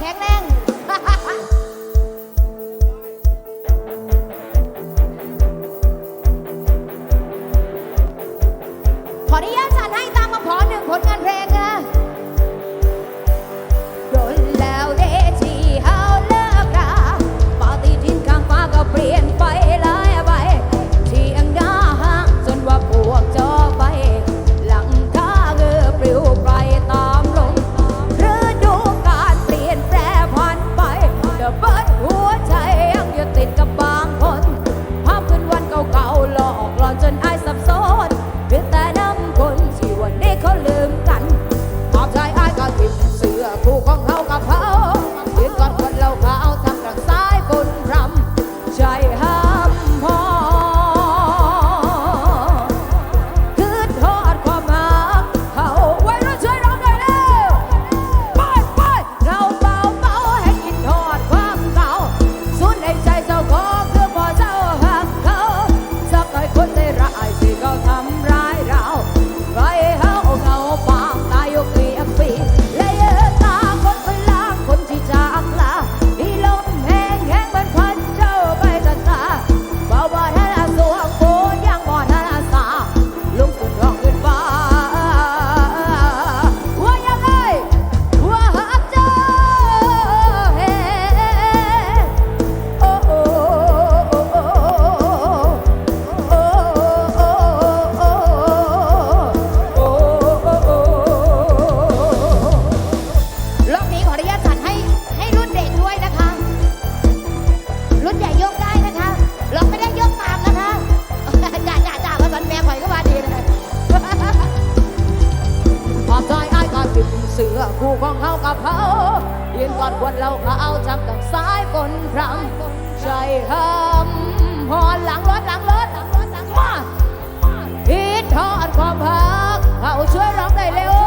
แข็งแรง คู่ของเขากับเขาเยืนกอดควรเราเขาเอาจำกับสายฝนพรำใจหำหอนหลังรถหลังรถหลังรถหลังมาอีทอดความพักเขาช่วยร้องได้เร็ว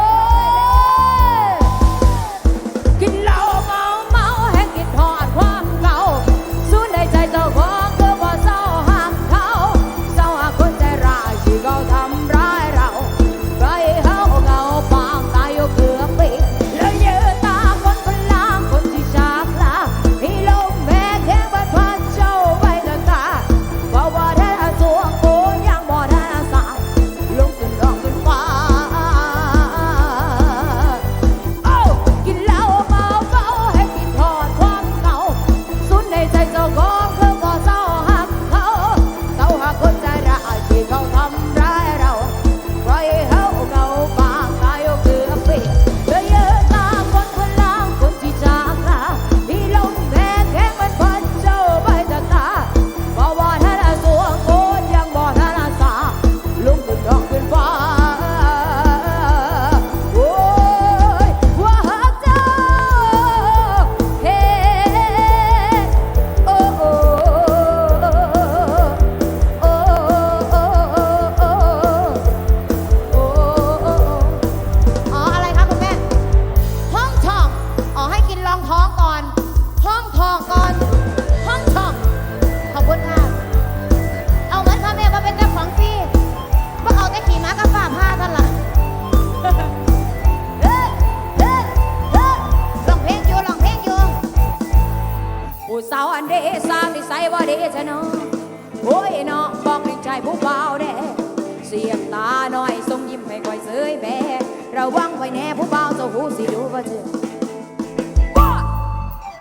ลี้ยงตาหน่อยทรงยิ้มให้คอยเสยแบระวังไว้แน่ผู้เบาเจ้าหูสิดูบ่เจือ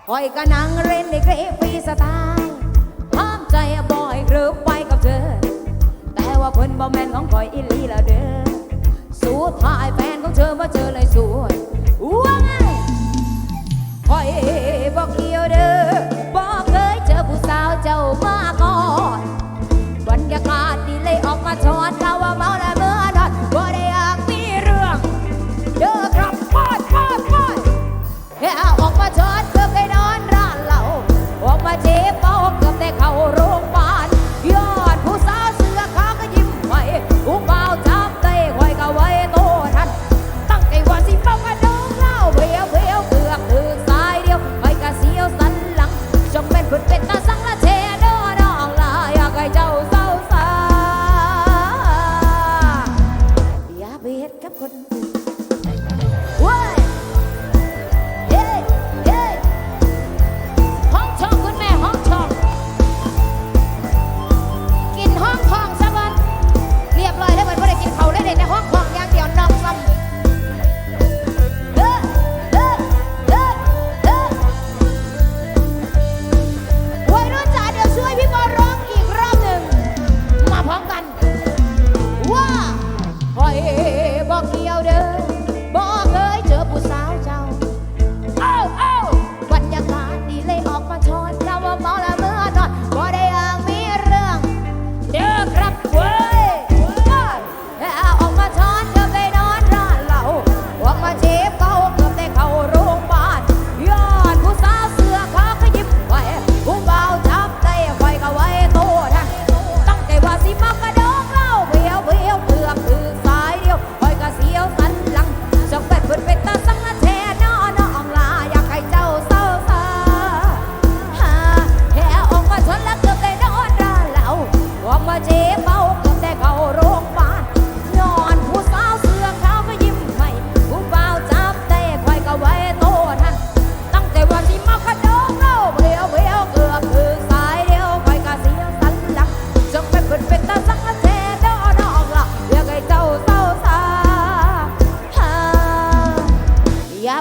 คอยกะนังเล่นในเกรฟีสไตล์ห้ามใจบ่อยหรือไปกับเธอ แต่ว่าเพิ่นบ่แม่นของคอยอิลีละเด้อสู้ทายแฟนของเธอมาเจอเลยสวยว่าไงคอยบอกเกี่ยวเด้อบอกเคยเจอผู้สาวเจ้ามาก่อนบรรยากาศดีเลยออกมาชอนเรา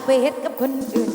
ไปเฮ็ดกับคนอื่น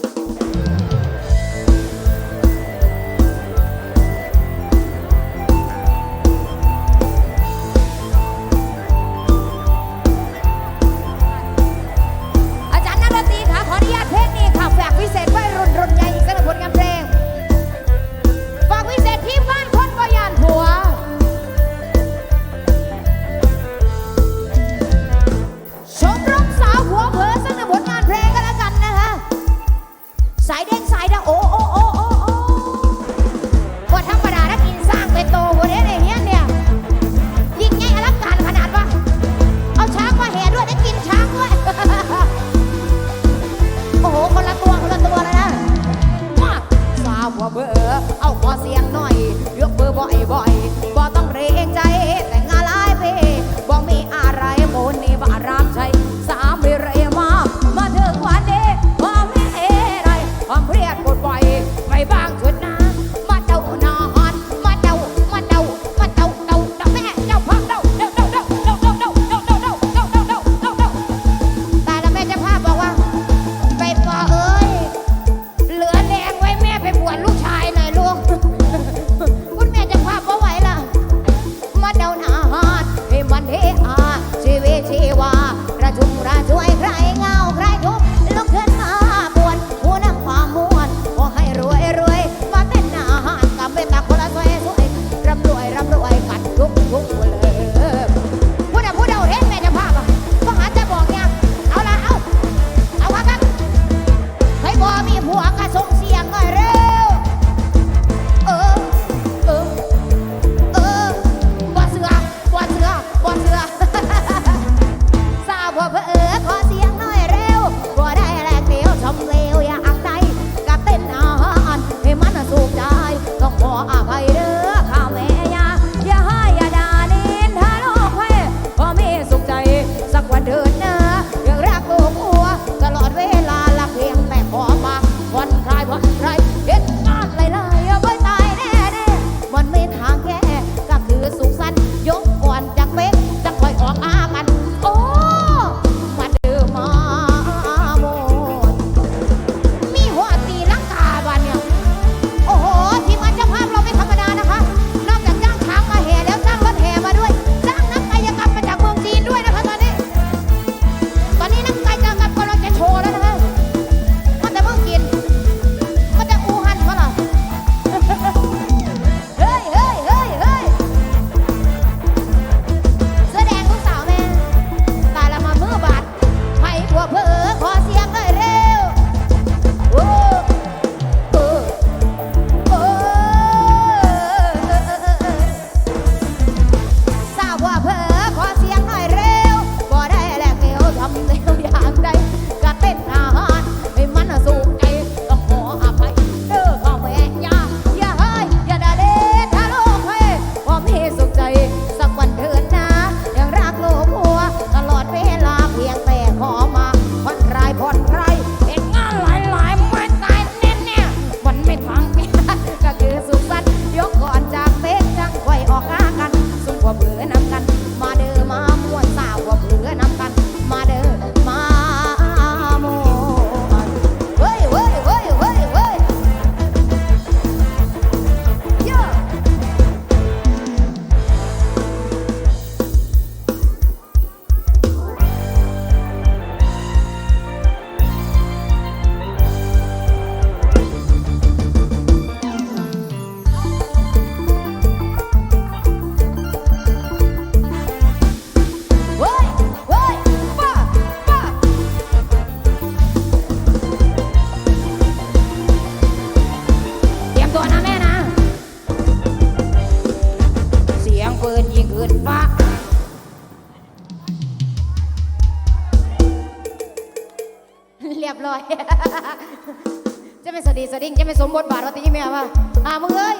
บาทว่าตีแม่ว่าอ่ามึงเอ้ย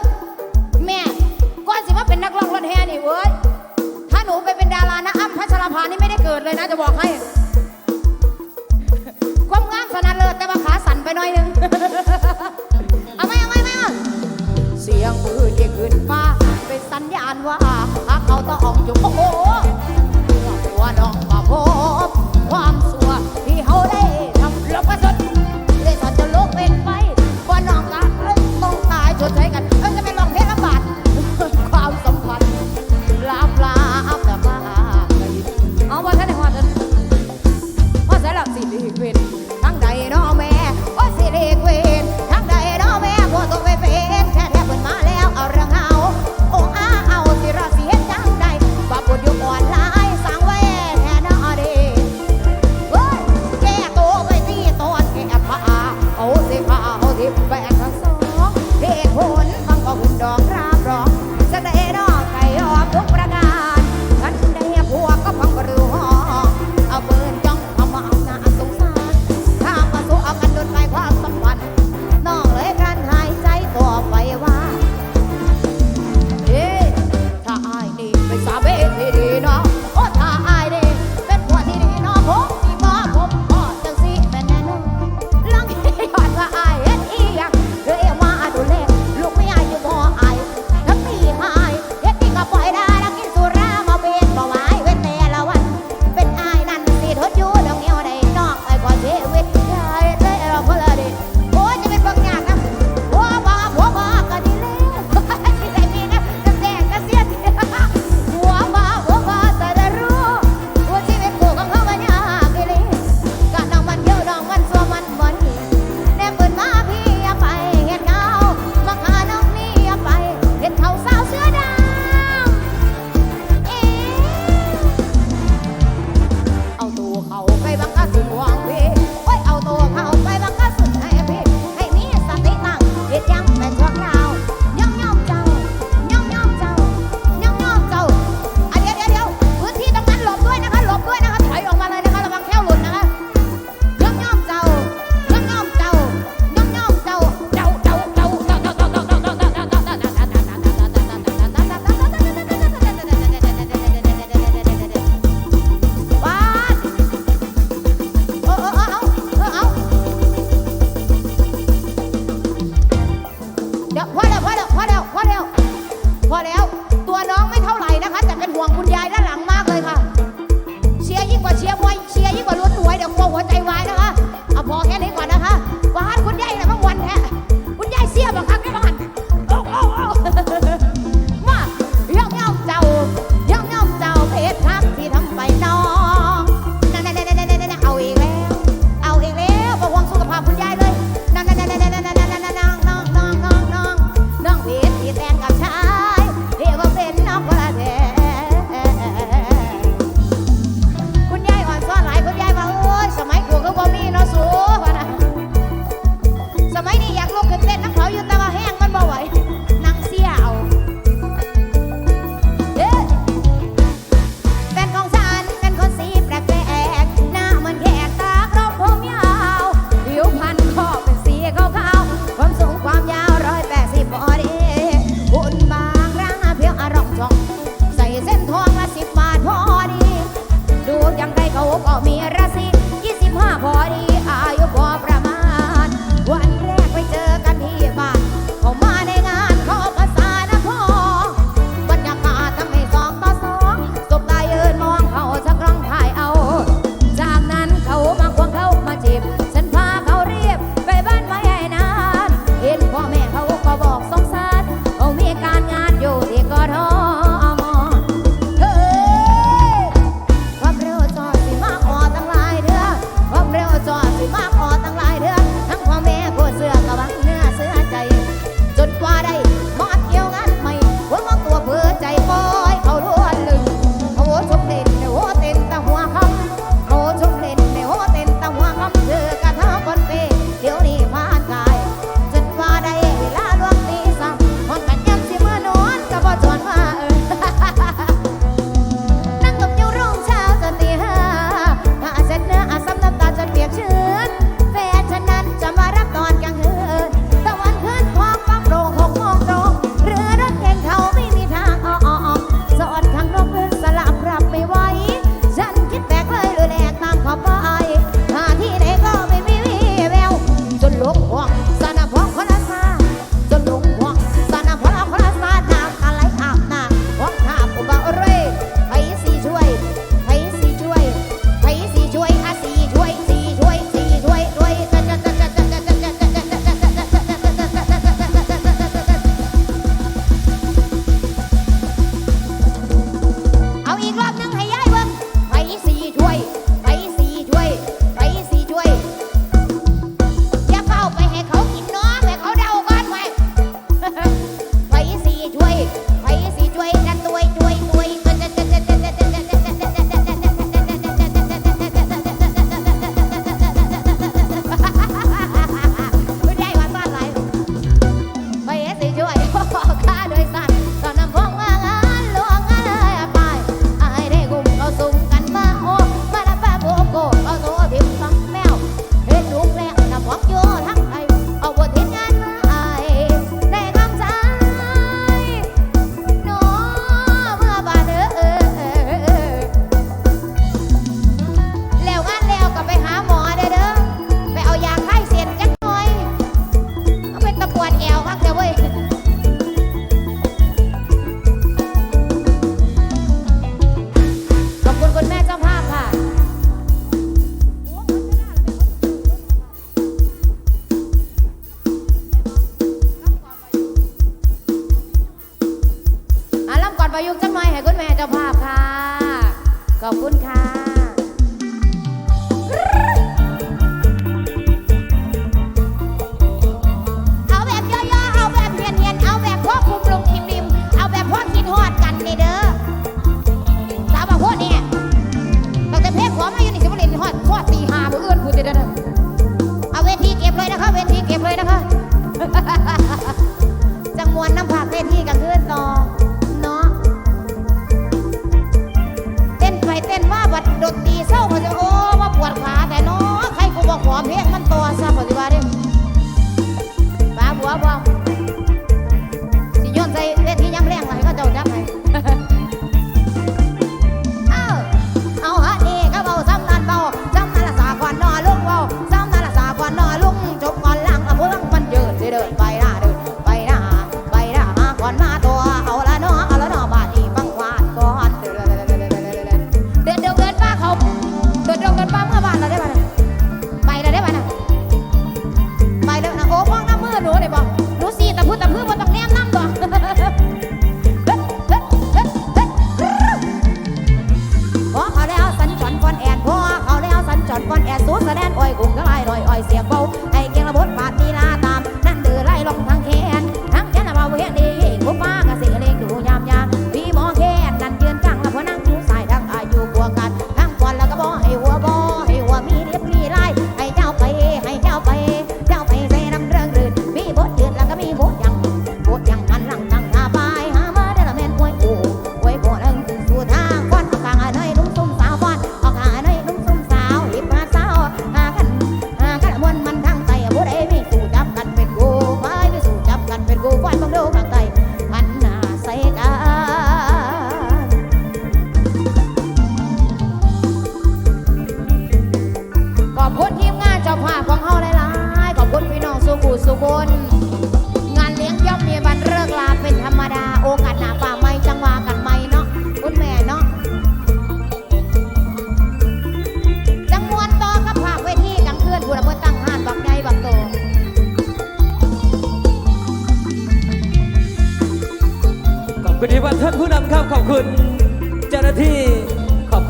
แม่ก้อนสิว่าเป็นนักร้องรถแห่นี่เว้ยถ้าหนูไปเป็นดารานะอ้ำพัชรภานี่ไม่ได้เกิดเลยนะจะบอกให้ความงามสนันเลยแต่ว่าขาสั่นไปหน่อยนึงเอาไม่เอาไม่ไม่เสียงปืนยิงขึ้นฟ้าเป็นสัญญาณว่า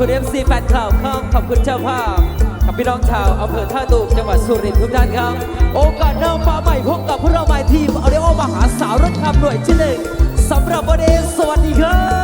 คุณ FC แฟนคลับครับขอบคุณเจ้าภาพกับพี่น้องชาวอำเภอท่าตูมจังหวัดสุรินทร์ทุกท่านครับ โอกาสหน้ามาใหม่พบกับพวกเราใหม่ทีมเอาเดโอมหาสาวรถคำหน่วยที่หนึ่งสำหรับวันนี้สวัสดีครับ